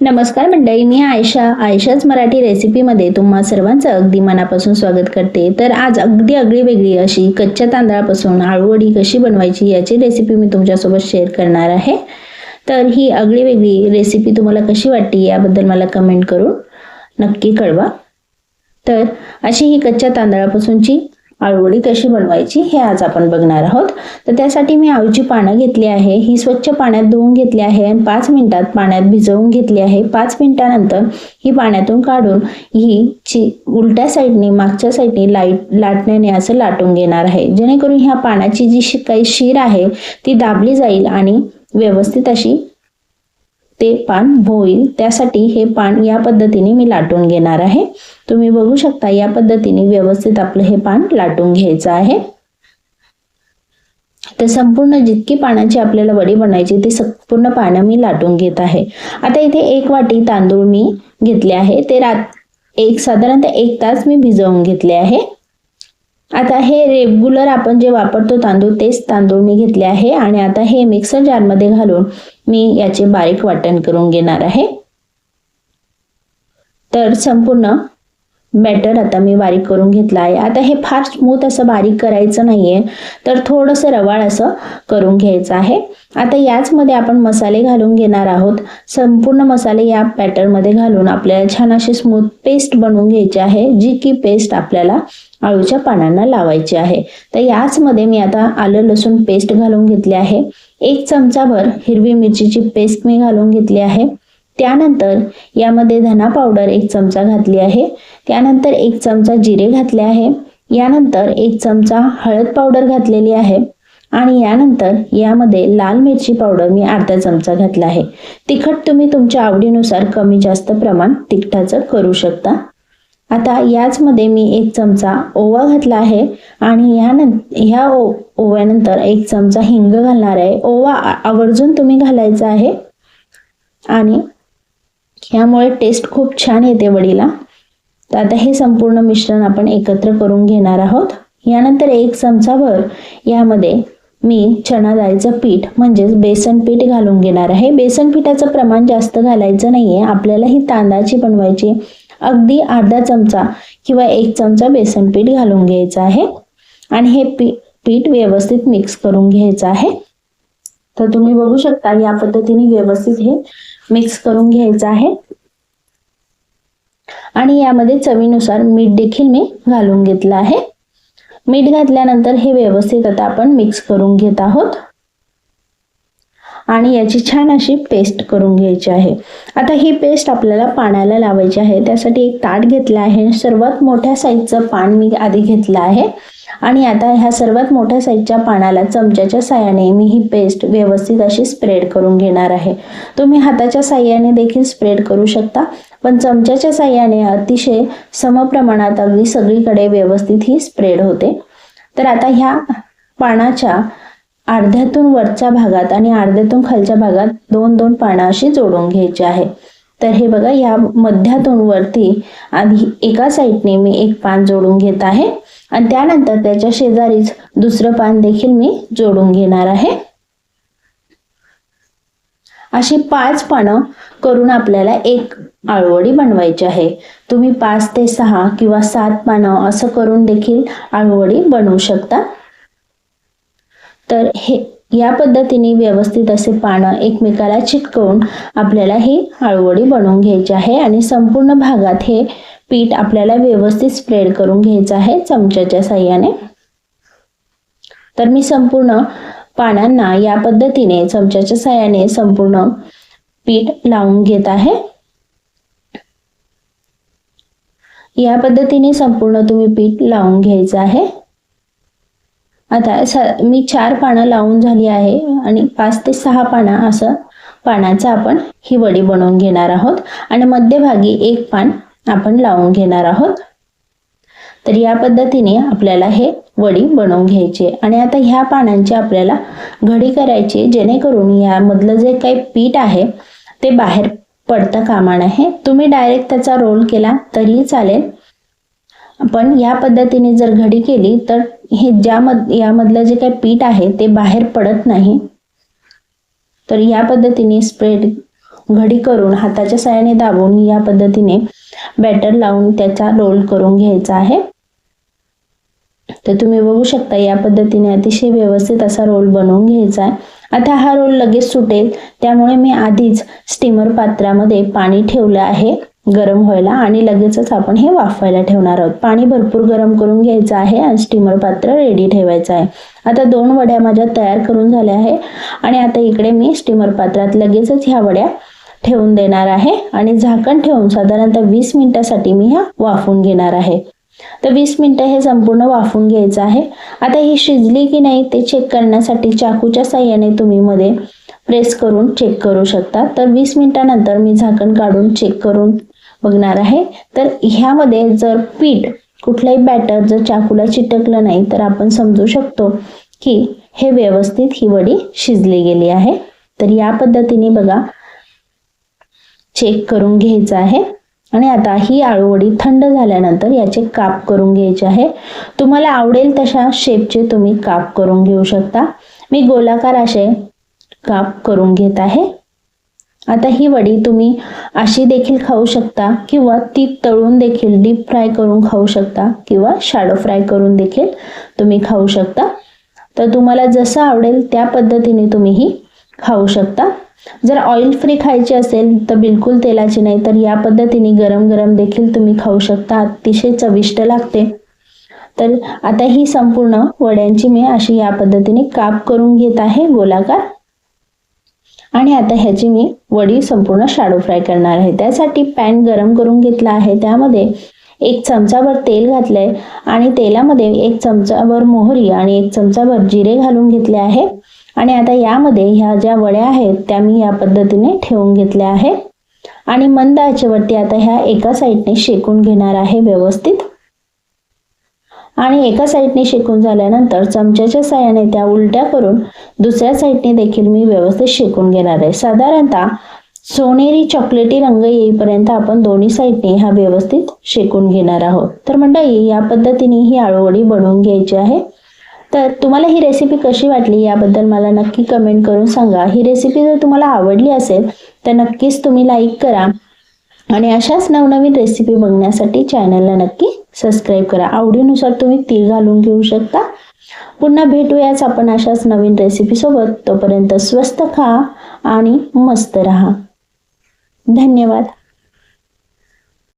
नमस्कार मंडळी मी आयशा. आयशाच मराठी रेसिपीमध्ये तुम्हा सर्वांचं अगदी मनापासून स्वागत करते. तर आज अगदी अगदी वेगळी अशी कच्च्या तांदळापासून आळूवडी कशी बनवायची याची रेसिपी मी तुमच्यासोबत शेअर करणार आहे. तर ही अगदी वेगळी रेसिपी तुम्हाला कशी वाटते याबद्दल मला कमेंट करून नक्की कळवा. तर अशी ही कच्च्या तांदळापासूनची आळूवडी कशी बनवायची हे आज आपण बघणार आहोत. तर त्यासाठी मी आळूची पानं घेतली आहे ही स्वच्छ पाण्यात धुवून घेतली आहे आणि पाच मिनिटात पाण्यात भिजवून घेतली आहे. पाच मिनिटानंतर ही पाण्यातून काढून ही ची उलट्या साईडने मागच्या साईडने लाइट लाटण्याने असं लाटून घेणार आहे. जेणेकरून ह्या पाण्याची जी काही शीर आहे ती दाबली जाईल आणि व्यवस्थित अशी ते पान होईल त्यासाठी हे पान या पद्धतीने मी लाटून घेणार आहे. तुम्ही बघू शकता या पद्धतीने व्यवस्थित आपलं हे पान लाटून घ्यायचं आहे. तर संपूर्ण जितकी पाण्याची आपल्याला वडी बनायची ती संपूर्ण पानं मी लाटून घेत आहे. आता इथे एक वाटी तांदूळ मी घेतले आहे. ते रात एक साधारणतः एक तास मी भिजवून घेतले आहे. आता हे रेग्युलर आपण जे वापरतो तांदूळ तेच तांदूळ मी घेतले आहे आणि आता हे मिक्सर जारमध्ये घालून मी याचे बारीक वाटण करून घेणार आहे. तर संपूर्ण बॅटर आता मी बारीक करून घेतला आहे. आता हे फार स्मूथ असं बारीक करायचं नाहीये तर थोडंसं रवाळ असं करून घ्यायचं आहे. आता याचमध्ये आपण मसाले घालून घेणार आहोत. संपूर्ण मसाले या बॅटरमध्ये घालून आपल्याला छान अशी स्मूथ पेस्ट बनवून घ्यायची आहे जी की पेस्ट आपल्याला आळूच्या पानांना लावायची आहे. तर याचमध्ये मी आता आलं लसूण पेस्ट घालून घेतली आहे. एक चमचाभर हिरवी मिरचीची पेस्ट मी घालून घेतली आहे. त्यानंतर यामध्ये धना पावडर एक चमचा घातली आहे. त्यानंतर एक चमचा जिरे घातले आहे. यानंतर एक चमचा हळद पावडर घातलेली आहे. आणि यानंतर यामध्ये लाल मिरची पावडर मी अर्धा चमचा घातला आहे. तिखट तुम्ही तुमच्या आवडीनुसार कमी जास्त प्रमाण तिखटाचं करू शकता. आता याचमध्ये मी एक चमचा ओवा घातला आहे. आणि यानंतर ह्या ओ ओव्यानंतर एक चमचा हिंग घालणार आहे. ओवा आवर्जून तुम्ही घालायचा आहे. आणि ह्यामुळे टेस्ट खूप छान येते वडीला. तर आता हे संपूर्ण मिश्रण आपण एकत्र करून घेणार आहोत. यानंतर एक चमचाभर यामध्ये मी चणा डाळीचं पीठ म्हणजेच बेसन पीठ घालून घेणार आहे. बेसन पिठाचं प्रमाण जास्त घालायचं नाहीये. आपल्याला ही तांदळाची बनवायची अगदी अर्धा चमचा किंवा एक चमचा बेसन पीठ घालून घ्यायचं आहे. आणि हे पी पीठ व्यवस्थित मिक्स करून घ्यायचं आहे. तर तुम्ही बघू शकता या पद्धतीने व्यवस्थित हे मिक्स करून घ्यायचं आहे. आणि यामध्ये चवीनुसार मीठ देखील मी घालून घेतलं आहे. मीठ घातल्यानंतर हे व्यवस्थित आता आपण मिक्स करून घेत आहोत. आणि याची छान अशी पेस्ट करून घ्यायची आहे. आता ही पेस्ट आपल्याला पाण्याला लावायची आहे. त्यासाठी एक ताट घेतलं आहे. सर्वात मोठ्या साईजचं पान मी आधी घेतलं आहे. आणि आता ह्या सर्वात मोठ्या साईजच्या पानाला चमच्याच्या साह्याने मी ही पेस्ट व्यवस्थित अशी स्प्रेड करून घेणार आहे. तुम्ही हाताच्या साह्याने देखील स्प्रेड करू शकता. पण चमच्याच्या साह्याने अतिशय समप्रमाणात अगदी सगळीकडे व्यवस्थित ही स्प्रेड होते. तर आता ह्या पानाच्या अर्ध्यातून वरच्या भागात आणि अर्ध्यातून खालच्या भागात दोन दोन पानं अशी जोडून घ्यायची आहे. तर हे बघा या मध्यातून वरती आधी एका साईडने मी एक पान जोडून घेत आहे आणि त्यानंतर त्याच्या शेजारीच दुसरं पान देखील मी जोडून घेणार आहे. अशी पाच पानं करून आपल्याला एक आळवडी बनवायची आहे. तुम्ही पाच ते सहा किंवा सात पानं असं करून देखील आळवडी बनवू शकता. तर हे या पद्धतीने व्यवस्थित असे पानं एकमेकाला चिटकवून आपल्याला ही आळवडी बनवून घ्यायची आहे आणि संपूर्ण भागात हे पीठ आपल्याला व्यवस्थित स्प्रेड करून घ्यायचं आहे चमच्याच्या साह्याने. तर मी संपूर्ण पानांना या पद्धतीने चमच्याच्या साह्याने संपूर्ण पीठ लावून घेत आहे. या पद्धतीने संपूर्ण तुम्ही पीठ लावून घ्यायचं आहे. आता स मी चार पानं लावून झाली आहे आणि पाच ते सहा पानं असं पानाचं आपण ही वडी बनवून घेणार आहोत. आणि मध्यभागी एक पान आपण लावून घेणार आहोत. तर या पद्धतीने आपल्याला हे वडी बनवून घ्यायचे आणि आता ह्या पानांची आपल्याला घडी करायची जेणेकरून यामधलं जे काही पीठ आहे ते बाहेर पडता कामा आहे तुम्ही डायरेक्ट त्याचा रोल केला तरी चालेल. पण या पद्धतीने जर घडी केली तर हे ज्यामध यामधलं जे काही पीठ आहे ते बाहेर पडत नाही. तर या पद्धतीने स्प्रेड घडी करून हाताच्या सहाय्याने दाबून या पद्धतीने बॅटर लावून त्याचा रोल करून घ्यायचा आहे. तर तुम्ही बघू शकता या पद्धतीने अतिशय व्यवस्थित असा रोल बनवून घ्यायचा आहे. आता हा रोल लगेच सुटेल. त्यामुळे मी आधीच स्टीमर पात्रामध्ये पाणी ठेवलं आहे. गरम व्हायला आणि लगेचच आपण हे वाफवायला ठेवणार आहोत. पाणी भरपूर गरम करून घ्यायचं आहे आणि स्टीमर पात्र रेडी ठेवायचं आहे. आता दोन वड्या माझ्या तयार करून झाल्या आहे आणि आता इकडे मी स्टीमर पात्रात लगेचच ह्या वड्या ठेवून देणार आहे आणि झाकण ठेवून साधारणतः वीस मिनिटासाठी मी ह्या वाफवून घेणार आहे. तर वीस मिनटं हे संपूर्ण वाफून घ्यायचं आहे. आता ही शिजली की नाही ते चेक करण्यासाठी चाकूच्या साह्याने तुम्ही मध्ये प्रेस करून चेक करू शकता. तर वीस मिनिटानंतर मी झाकण काढून चेक करून बघणार आहे. तर ह्यामध्ये जर पीठ कुठलाही बॅटर जर चाकूला चिटकलं नाही तर आपण समजू शकतो की हे व्यवस्थित ही वडी शिजली गेली आहे. तर या पद्धतीने बघा चेक करून घ्यायचं आहे. आणि आता ही आळूवडी थंड झाल्यानंतर याचे काप करून घ्यायचे आहे. तुम्हाला आवडेल तशा शेपचे तुम्ही काप करून घेऊ शकता. मी गोलाकार असे काप करून घेत आहे. आता ही वडी तुम्ही अशी देखील खाऊ शकता किंवा ती तळून देखील डीप फ्राय करून खाऊ शकता किंवा शॅडो फ्राय करून देखील तुम्ही खाऊ शकता. तर तुम्हाला जसं आवडेल त्या पद्धतीने तुम्ही ही खाऊ शकता. जर ऑइल फ्री खायची असेल तर बिलकुल तेलाची नाही तर या पद्धतीने गरम गरम देखील तुम्ही खाऊ शकता. अतिशय चविष्ट लागते. तर आता ही संपूर्ण वड्यांची मी अशी या पद्धतीने काप करून घेत आहे. गोलाकार आणि आता ह्याची मी वडी संपूर्ण शाडो फ्राय करणार आहे. त्यासाठी पॅन गरम करून घेतला आहे. त्यामध्ये एक चमचाभर तेल घातलंय आणि तेलामध्ये एक चमचाभर मोहरी आणि एक चमचाभर जिरे घालून घेतले आहे. आणि आता यामध्ये ह्या ज्या वड्या आहेत त्या मी या पद्धतीने ठेवून घेतल्या आहे. आणि मंद आचेवरती आता ह्या एका साईडने शेकून घेणार आहे व्यवस्थित. आणि एका साईडने शेकून झाल्यानंतर चमच्याच्या साह्याने त्या उलट्या करून दुसऱ्या साईडने देखील मी व्यवस्थित शेकून घेणार आहे. साधारणतः सोनेरी चॉकलेटी रंग येईपर्यंत आपण दोन्ही साईडने हा व्यवस्थित शेकून घेणार आहोत. तर मंडळी या पद्धतीने ही आळूवडी बनवून घ्यायची आहे. तर तुम्हाला ही रेसिपी कशी वाटली याबद्दल मला नक्की कमेंट करून सांगा. ही रेसिपी जर तुम्हाला आवडली असेल तर नक्कीच तुम्ही लाईक करा. आणि अशाच नवनवीन रेसिपी बघण्यासाठी चॅनलला नक्की सबस्क्राईब करा. आवडीनुसार तुम्ही तीळ घालून घेऊ शकता. पुन्हा भेटूयाच आपण अशाच नवीन रेसिपीसोबत तोपर्यंत स्वस्त खा आणि मस्त रहा. धन्यवाद.